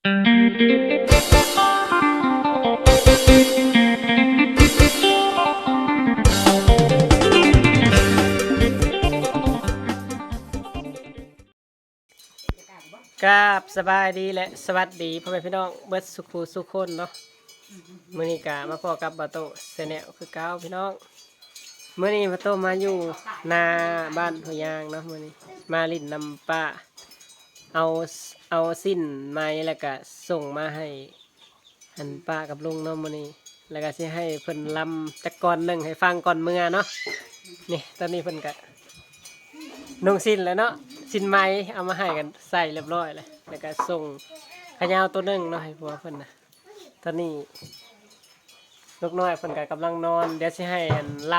กราบสบายดีและสวัสดีพ่อแม่พี่น้องเบิดสุขูสุขคนเนาะมื้อนี้กะมาพอกับบาโตเสเนลคือเก้าพี่น้องมื้อนี้บาโตมาอยู่นาบ้านหัวยางเนาะมื้อนี้มาลิ้นนำป้า เอาเอาสิ้นไม้แล้วก็ส่งมาให้หันป้ากับลุงเนาะมื้อนี้ แล้วก็สิให้เพิ่นลำจักก่อนหนึงให้ฟังก่อนเมื่อเนาะนี่ตอนนี้เพิ่นก็นุ่งสิ้นแล้วเนาะสิ้นไหมเอามาให้กันใส่เรียบร้อยเลยแล้วก็ส่งขยาวตัวหนึงเนาะให้ผัวเพิ่นนะตอนนี้ลูกน้อยเพิ่นก็กำลังนอน เดี๋ยวสิให้อันล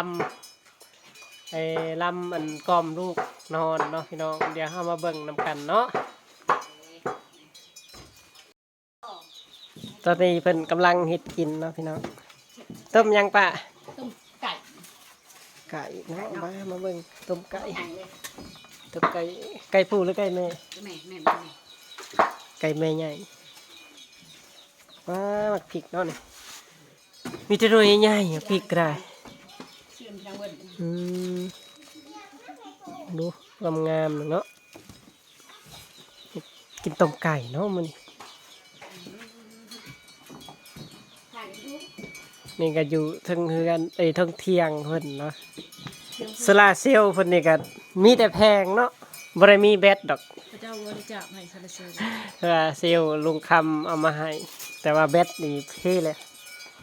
ำไอ้ลำอันกล่อมลูกนอนเนาะพี่น้อง เดี๋ยวเอามาเบิ่งนำกันเนาะ ตอนนี้เพิ่นกำลังเฮ็ดกินเนาะพี่น้องต้มยังปะต้มไก่ไก่เนาะมามาเบิ่งต้มไก่ไก่เลยต้มไก่ไก่ผู้หรือไก่แม่แม่แม่แม่ไก่แม่ใหญ่ว้ามักพริกเนาะนี่มีแต่หน่วยใหญ่ๆอะพริกก็ได้เชื่อมทางเวิร์ดอืมดูงามงามๆเนาะกินต้มไก่เนาะมันนี่ ไก่ดู นี่ก็อยู่เทั้งเฮือนเอ้ยเทั้งเที่ยงเพิ่นเนาะโซลาร์เซลล์เพิ่นนี่ก็มีแต่แพงเนาะบ่ได้มีแบตดอกพระเจ้าบริจาคให้ซาลาเซลโซลาร์เซลล์ลุงคำเอามาให้ แต่ว่าแบตนี่เท่เลย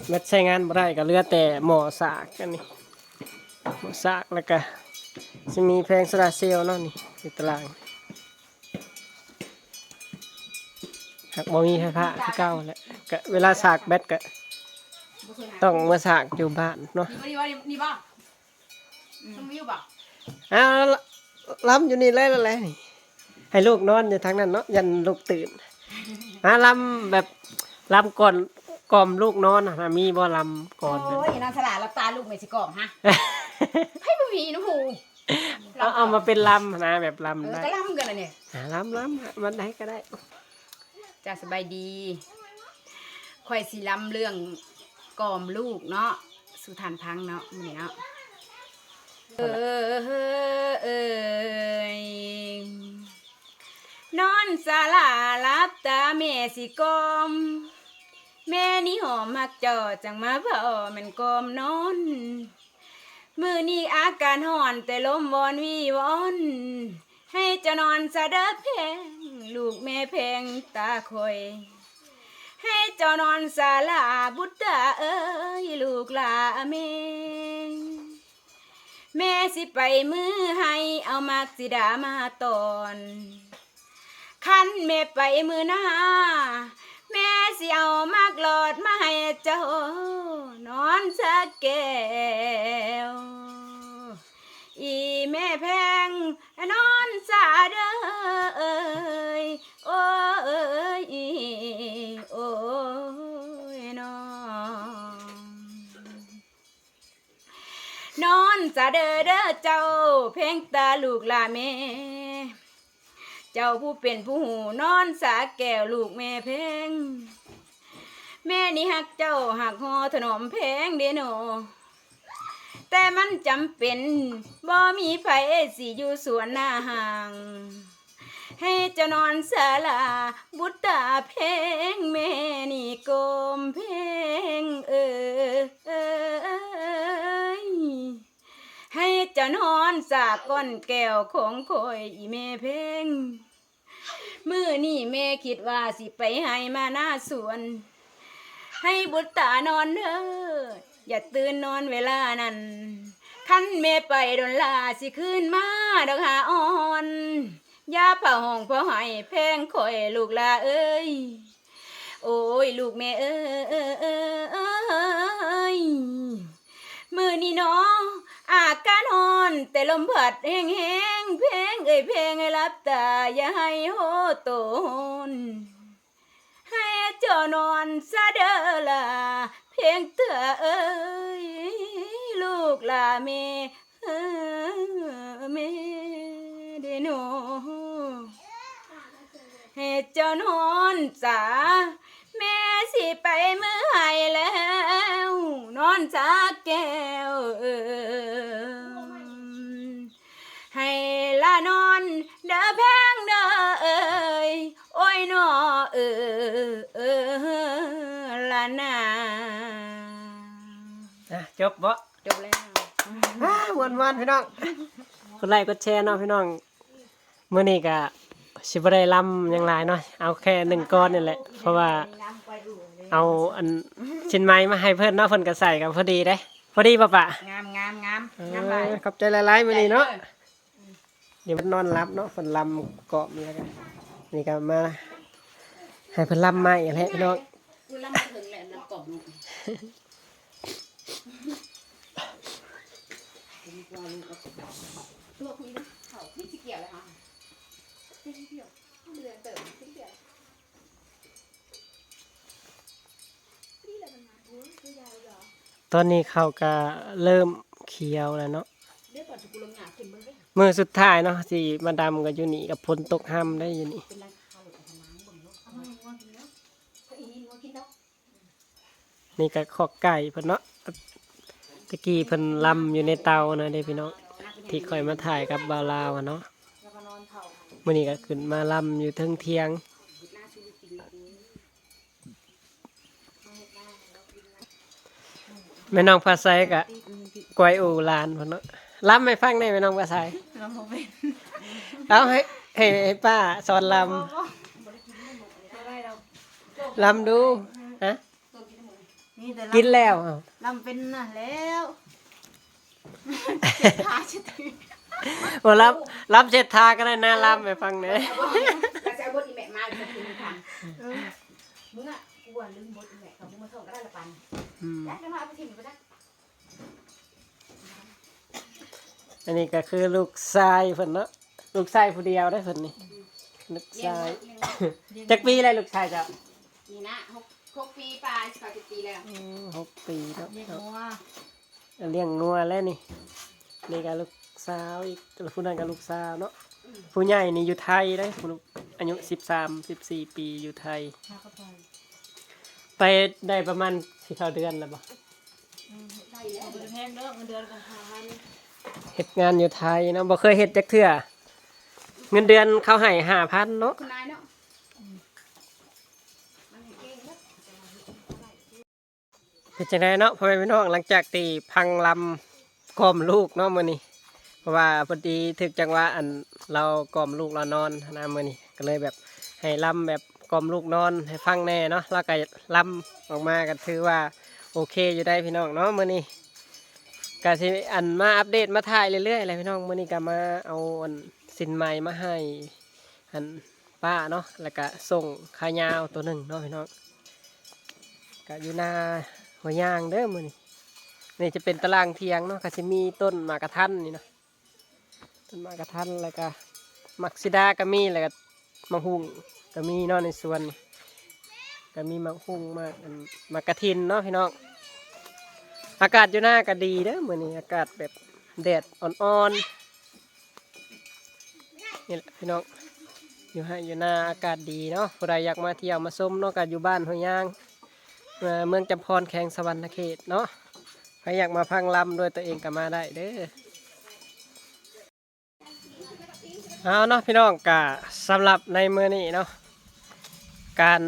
แบตใช้งานบ่ได้ก็เหลือแต่หม้อสากอันนี้หม้อสากแล้วก็จะมีแพงโซลาร์เซลล์เนาะนี่ในตารางหากบ่มีไฟฟ้าคือเก่าแหละก็เวลาสากแบตก็ ต้องมาสากอยู่บ้านเนาะนี่บ่นี่บ่นี่บ่ต้องมีอยู่บ่อ้าวล้ำอยู่นี่เลยแล้วแหละนี่ให้ลูกนอนอยู่ทางนั้นเนาะยันลูกตื่นอะล้ำแบบล้ำก่อนกล่อมลูกนอนนะมีบ่ล้ำก่อนโอ้ยนางสลารับตาลูกเมสิกล่องฮะให้บ่มีน้ำหูเอาเอามาเป็นล้ำนะแบบเออล้ำได้ก็ล่ำกันน่ะเนี่ยอะล้ำล้ำมันได้ก็ได้จ้าสบายดีข่อยสิล้ำเรื่อง กล่อมลูกเนาะสุทานพังเนาะมื้อนี้เนาะเออเอยนอนสาลารับตาแม่สิกล่อมแม่นี่หอมมักจอจังมาเผาแมันกอมนอน มือนี้อาการห่อนแต่ลมวอนวีวอน ให้จะนอนสะเดอแพงลูกแม่แพงตาคอย ให้เจ้านอนสาลาบุตรเอ้ยลูกลาแม่แม่สิไปมือให้เอามากสิดามาตอนคันแม่ไปมือหน้าแม่สิเอามากหลอดมาให้เจ้านอนสักแก้วอีแม่แพงนอนสาเด้อ นอนสาเดอเด้อเจ้า เพ่งตาลูกลาแม่ เจ้าผู้เป็นผู้หูนอนสาแก้วลูกแม่เพงแม่นี่หักเจ้าหักหอถนอมเพงเดโนแต่มันจำเป็นบ่มีไผสิอยู่สวนหน้าห่าง ให้เจ้านอนสาลาบุตตาเพงแม่นี่กลมเพงเออเอย ให้เจ้านอนสากก้อนแก้วของคอยอีแม่เพ่งมื่อนี่แม่คิดว่าสิไปให้มาหน้าสวน ให้บุตรตานอนเด้ออย่าตื่นนอนเวลานั้นคันแม่ไปโดนลาสิคืนมาดอกหาอ่อนยาผ้าห้องผ้าให้แพงคอยลูกลาเอ้ย โอ้ยลูกแม่เอ้ยมือนี่เนาะ อาการฮอนแต่ลมพัดแห้งแห้งเพลงเอ้ยเพลงให้รับตาอย่าให้โหโตนให้เจ้านอนซะเด้อล่ะเพียงเตือเอ้ยลูกลาเมเออเมเดโนให้เจ้านอนจ๋าแม่สิไปเมื่อให้แล้ว นอนจ้าแก้ว จบบ่จบแล้วอ้าววันวันๆพี่น้องกดไลค์กดแชร์เนาะพี่น้องมื้อนี้ก็สิบ่ได้ลำหยังหลายเนาะเอาแค่หนึ่งก้อนนี่แหละ เพราะว่าเอาอันชิ้นไม้มาให้เพิ่นเนาะเพิ่นก็ใส่กันพอดีเด้ พอดีป่ะปะงามงามงามเอองามหลายขอบใจหลายๆมื้อนี้เนาะเดี๋ยวมันนอนรับเนาะเพิ่นลำเกาะมีแล้วกันนี่ก็มาให้เพิ่นลำใหม่แหละพี่น้อง กูละมาถึงแหละน้ำกบลูกตัวคุยดิเขาพี่สิเกี่ยวเลยค่ะพี่สิเกี่ยวเดือนเติมพี่เกี่ยวพี่อะไรมันมาโอ้ยตัวยาวเหรอตอนนี้เขาก็เริ่มเขียวแล้วเนาะเดี๋ยวก่อนจะกูลงหยาขึ้นเบิ่งเด้อมือสุดท้ายเนาะที่มาดำกับอยู่นี่กับพลตกห้ำได้อยู่นี่เป็นไรข้าวหรือทำน้ำบ่งเนาะเอามางัวกินเนาะก็อีงัวกินเนาะนี่ก็ขอกไก่เพิ่นเนาะ ตะกี้เพิ่นลำอยู่ในเตานะเด้พี่น้องที่คอยมาถ่ายกับบาวลาวอะเนาะแล้วก็นอนเผามื้อนี้ก็ขึ้นมาลำอยู่เทิงเทียงหน้าชูจริงๆแม่น้องภาษากะกวยอูหลานเพิ่นเนาะลำให้ฟังได้แม่น้องภาษาเราโมเป็นเอาให้ให้ให้ป้าสอนลอะไรเราำลำดูฮะนี่แต่กินแล้วเอา ลำเป็นน่ะแล้วขาชิดโอ้ลำลำเช็ดทาก็ได้นะลำให้ฟังหน่อยแต่จะเอาบทอีแม่มาจะกินทันมึงอะกูว่าลืมบทอีแม่เขามึงมาส่งก็ได้ละปันอืมยักษ์จะมาเอาไปทิ้งไปได้อันนี้ก็คือลูกชายเพิ่นเนาะลูกชายผู้เดียวได้อเพิ่นนี่ลูกชายจักปีอะไรลูกชายเจ้านี่นะ หกหกปีปลายสิบสิบปีแล้วอืมหกปีเนาะเรียกว่าเลี้ยงงัวแล้วนี่นี่ก็ลูกสาวอีกผู้นั้นก็ลูกสาวเนาะผู้ใหญ่นี่อยู่ไทยได้อผู้อายุสิบสามสิบสี่ปีอยู่ไทยข้าก็ไปไปได้ประมาณสิเท่าเดือนแล้วบ่ได้แล้วเดือนแห้งเด้อเงินเดือนกันทานเฮ็ดงานอยู่ไทยเนาะบ่เคยเฮ็ดจักเทื่อเงินเดือนเขาให้ห้าพันเนาะ คุณนายเนาะมันเก่งแล้ว เป็นจังไดเนาะพ่อแม่พี่น้องหลังจากตีพังลำกล่อมลูกเนาะมื้อนี้เพราะว่าพอดีถึกจังหวะอันเรากล่อมลูกเรานอนนะมื้อนี้ก็เลยแบบให้ลำแบบกล่อมลูกนอนให้ฟังแน่เนาะแล้วก็ลำออกมาก็ถือว่าโอเคอยู่ได้พี่น้องเนาะมื้อนี้ก็สิอันมาอัปเดตมาถ่ายเรื่อยๆเลยพี่น้องมื้อนี้ก็มาเอาอันสินใหม่มาให้อันป้าเนาะแล้วก็ส่งขายาวตัวหนึ่งเนาะพี่น้องก็อยู่หน้า หัวยางเด้อมือนี่นี่จะเป็นตารางเทียงเนาะก็จะมีต้นมากระทันนี่เนาะต้นมากระทันแล้วก็มักซิดาก็มีแล้วก็มะฮุงก็มีเนาะในสวนก็มีมะฮุงมากมากระทินเนาะพี่น้องอากาศอยู่หน้าก็ดีเด้อมือนี้อากาศแบบแดดอ่อนๆนี่แหละพี่น้องอยู่ให้อยู่หน้าอากาศดีเนาะผู้ใดอยากมาเที่ยวมาชมเนาะก็อยู่บ้านหัวยาง เมืองจำพรแขงสวรรณเขตเนาะใครอยากมาพังลำด้วยตัวเองก็มาได้เด้อเอาเนาะพี่น้องกะสำหรับในมือนี้เนาะการ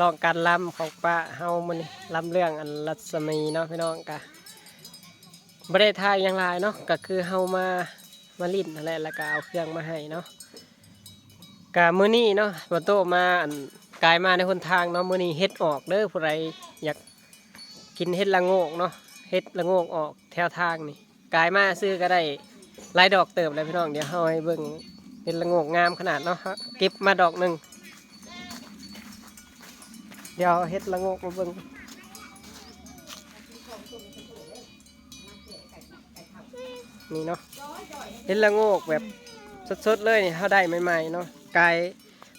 ลองการลำของป้าเฮามือนี้ลำเรื่องอันรัศมีเนาะพี่น้องกะบริทายอย่างไรเนาะก็คือเฮามามาลิ้นอะไรแล้วก็เอาเครื่องมาให้เนาะกะมือนี้เนาะบโตมาอัน กลายมาในคนทางเนาะมื้อนี้เฮ็ดออกเด้อผู้ใดอยากกินเฮ็ดละโงกเนาะเฮ็ดละโงกออกแถวทางนี่กลายมาซื้อก็ได้หลายดอกเติบเลยพี่น้องเดี๋ยวเฮาให้เบิ่งเฮ็ดละโงกงามขนาดเนาะเก็บมาดอกหนึ่งเดี๋ยวเฮ็ดละโงกมาเบิ่งนี่เนาะเฮ็ดละโงกแบบสดๆเลยนี่เฮาได้ใหม่ๆเนาะกลาย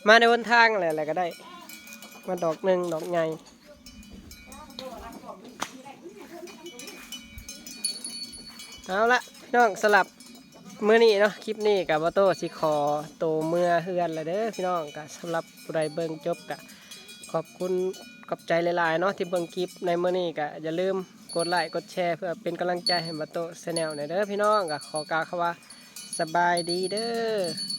มาในวันทางอะไรอะไรก็ได้ มาดอกหนึ่งดอกใหญ่เอาละพี่น้องสลับมื้อนี้เนาะคลิปนี้กับบอโต้สิขอโตเมื่อเฮือนละเด้อพี่น้องก็สำหรับผู้ใดเบิ่งจบก็ขอบคุณขอบใจหลายๆเนาะที่เบิ่งคลิปในมื้อนี้ก็อย่าลืมกดไลค์กดแชร์เพื่อเป็นกำลังใจให้บอโต้แนลในอยเด้อพี่น้องก็ขอกล่าวคำว่าสบายดีเด้อ